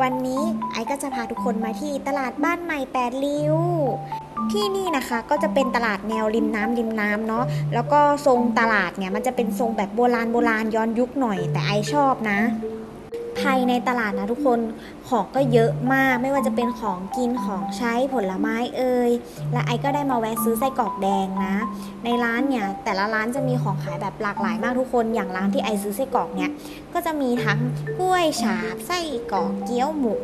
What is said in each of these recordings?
วันนี้ไอก็จะพาทุกคนมาที่ตลาดบ้านใหม่แปดริ้ว ที่นี่นะคะก็จะเป็นตลาดแนวริมน้ำริมน้ำเนาะแล้วก็ทรงตลาดเนี่ยมันจะเป็นทรงแบบโบราณโบราณย้อนยุคหน่อยแต่ไอชอบนะ ภายในตลาดนะทุกคน ของก็เยอะมากไม่ว่าจะเป็นของกินของใช้ผลไม้เอ่ยและไอก็ได้มาแวะซื้อไส้กรอกแดงนะ ในร้านเนี่ยแต่ละร้านจะมีของขายแบบหลากหลายมากทุกคนอย่างร้านที่ไอซื้อไส้กรอกเนี่ยก็จะมีทั้งกล้วยฉาบไส้กรอกเกี๊ยวหมู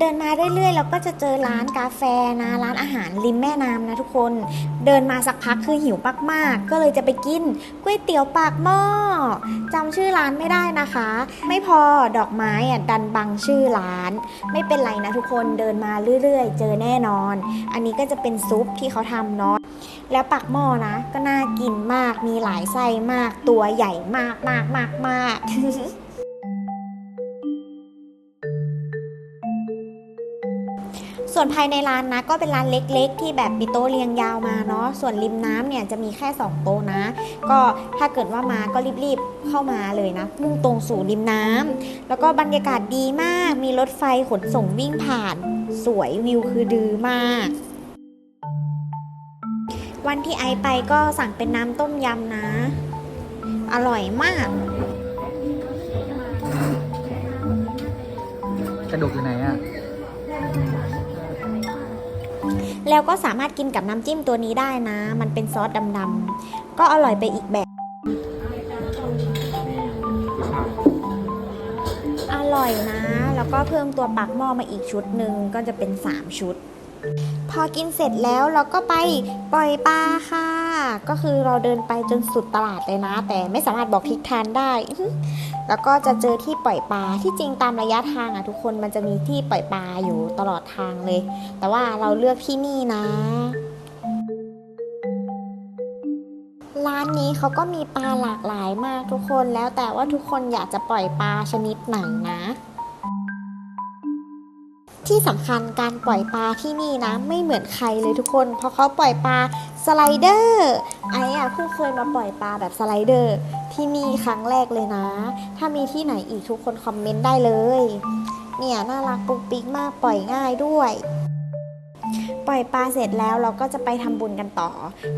เดินมาเรื่อยๆแล้วก็จะเจอร้านกาแฟนะร้านอาหารริมแม่น้ำนะทุกคน เดินมาสักพักคือหิวมากๆ ก็เลยจะไปกินก๋วยเตี๋ยวปากหม้อจำชื่อร้านไม่ได้นะคะ ไม่พอดอกไม้อะดันบังชื่อร้านไม่เป็นไรนะทุกคนเดินมาเรื่อยๆ เจอแน่นอน อันนี้ก็จะเป็นซุปที่เขาทำเนาะแล้วปักหม้อนะ ก็น่ากินมากมีหลายไส้มากตัวใหญ่มากมากมากมาก ส่วนภายในร้านนะก็เป็นร้านเล็ก ๆ ที่แบบมีโต๊ะเรียงยาวมาเนาะส่วนริมน้ำเนี่ยจะมีแค่ 2 โต๊ะนะ ก็ถ้าเกิดว่ามาก็รีบๆเข้ามาเลยนะมุ่งตรงสู่ริมน้ำแล้วก็บรรยากาศดีมาก มีรถไฟขนส่งวิ่งผ่าน สวยวิวคือดือมากวันที่ไอไปก็สั่งเป็นน้ำต้มยำนะ อร่อยมาก กระดูกอยู่ไหนอะ แล้วก็สามารถกินกับน้ำจิ้มตัวนี้ได้นะ มันเป็นซอสดำๆก็อร่อยไปอีกแบบ อร่อยนะ แล้วก็เพิ่มตัวปักหม้อมาอีกชุดหนึ่งก็จะเป็น 3 ชุด อกินเสร็จแล้วเราก็ไปปล่อยปลาค่ะ ก็คือเราเดินไปจนสุดตลาดเลยนะ แต่ไม่สามารถบอกทิศทางได้ แล้วก็จะเจอที่ปล่อยปลาที่จริงตามระยะทางอะทุกคนมันจะมีที่ปล่อยปลาอยู่ตลอดทางเลย แต่ว่าเราเลือกที่นี่นะร้านนี้เขาก็มีปลาหลากหลายมากทุกคนแล้วแต่ว่าทุกคนอยากจะปล่อยปลาชนิดไหนนะ ที่สำคัญการปล่อยปลาที่นี่นะไม่เหมือนใครเลยทุกคน เพราะเขาปล่อยปลาสไลเดอร์ไอ้อะเพิ่งเคยมาปล่อยปลาแบบสไลเดอร์ ที่นี่ครั้งแรกเลยนะ ถ้ามีที่ไหนอีกทุกคนคอมเมนต์ได้เลย เนี่ยน่ารักปุ๊กปิ๊กมากปล่อยง่ายด้วย ปล่อยปลาเสร็จแล้วเราก็จะไปทำบุญกันต่อ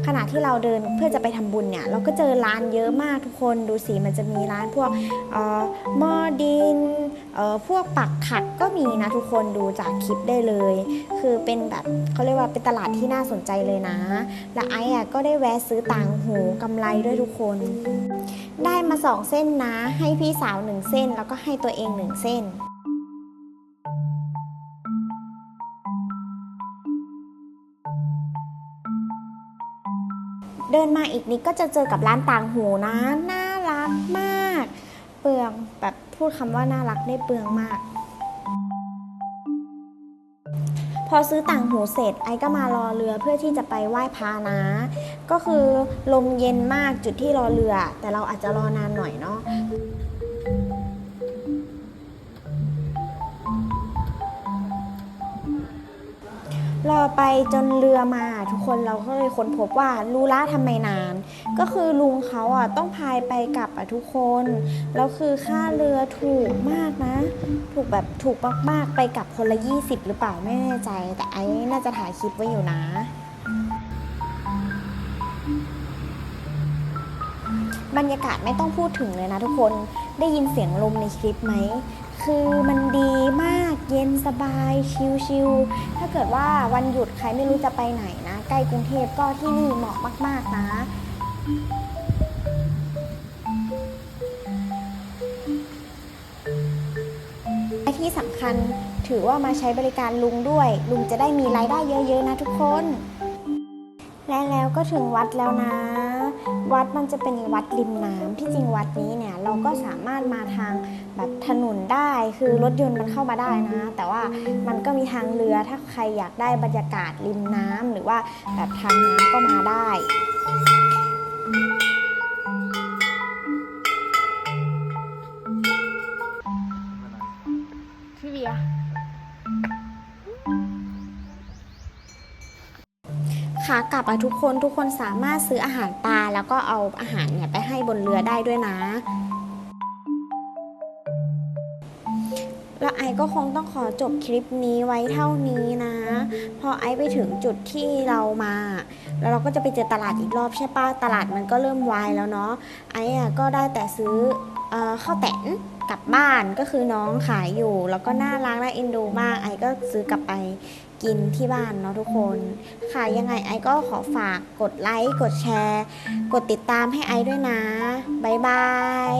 ขณะที่เราเดินเพื่อจะไปทำบุญเนี่ยเราก็เจอร้านเยอะมากทุกคนดูสิมันจะมีร้านพวกอ่อหม้อดินอ่อพวกปักขัดก็มีนะทุกคนดูจากคลิปได้เลย คือเป็นแบบเขาเรียกว่าเป็นตลาดที่น่าสนใจเลยนะ และไอ้อะก็ได้แวะซื้อต่างหูกำไรด้วยทุกคน ได้มาสองเส้นนะ ให้พี่สาวหนึ่งเส้น แล้วก็ให้ตัวเองหนึ่งเส้น เดินมาอีกนิดก็จะเจอกับร้านต่างหูนะ น่ารักมาก เปลืองแบบพูดคำว่าน่ารักได้เปลืองมาก พอซื้อต่างหูเสร็จไอ้ก็มารอเรือเพื่อที่จะไปไหว้พระนะ ก็คือลมเย็นมากจุดที่รอเรือ แต่เราอาจจะรอนานหน่อยเนาะรอไปจนเรือมา ทุกคนเราก็เลยค้นพบว่ารู้ละทำไมนาน ก็คือลุงเขาอะต้องพายไปกลับอะทุกคนแล้วคือค่าเรือถูกมากนะ ถูกแบบถูกมากๆไปกลับคนละ 20 หรือเปล่าไม่แน่ใจ แต่ไอ้น่าจะถ่ายคลิปไว้อยู่นะบรรยากาศไม่ต้องพูดถึงเลยนะทุกคนได้ยินเสียงลมในคลิปไหม คือมันดีมากเย็นสบายชิลๆถ้าเกิดว่าวันหยุดใครไม่รู้จะไปไหนน ใกล้กรุงเทพก็ที่นี่เหมาะมากๆนะและที่สำคัญถือว่ามาใช้บริการลุงด้วย ลุงจะได้มีรายได้เยอะๆนะทุกคน และแล้วก็ถึงวัดแล้วนะ วัดมันจะเป็นวัดริมน้ำที่จริงวัดนี้เนี่ยเราก็สามารถมาทางแบบถนนได้คือรถยนต์มันเข้ามาได้นะ แต่ว่ามันก็มีทางเรือถ้าใครอยากได้บรรยากาศริมน้ำหรือว่าแบบทางน้ำก็มาได้ ขากลับอะทุกคนทุกคนสามารถซื้ออาหารปลาแล้วก็เอาอาหารเนี่ยไปให้บนเรือได้ด้วยนะ แล้วไอก็คงต้องขอจบคลิปนี้ไว้เท่านี้นะ พอไอซ์ไปถึงจุดที่เรามา แล้วเราก็จะไปเจอตลาดอีกรอบใช่ปะตลาดมันก็เริ่มวายแล้วเนาะไอ้อะก็ได้แต่ซื้อ ข้าวแตนกลับบ้านก็คือน้องขายอยู่ แล้วก็น่ารักน่าเอ็นดูมากไอ้ก็ซื้อกลับไปกินที่บ้านเนาะทุกคน ค่ะยังไงไอ้ก็ขอฝากกดไลค์ กดแชร์ กดติดตามให้ไอ้ด้วยนะ บ๊ายบาย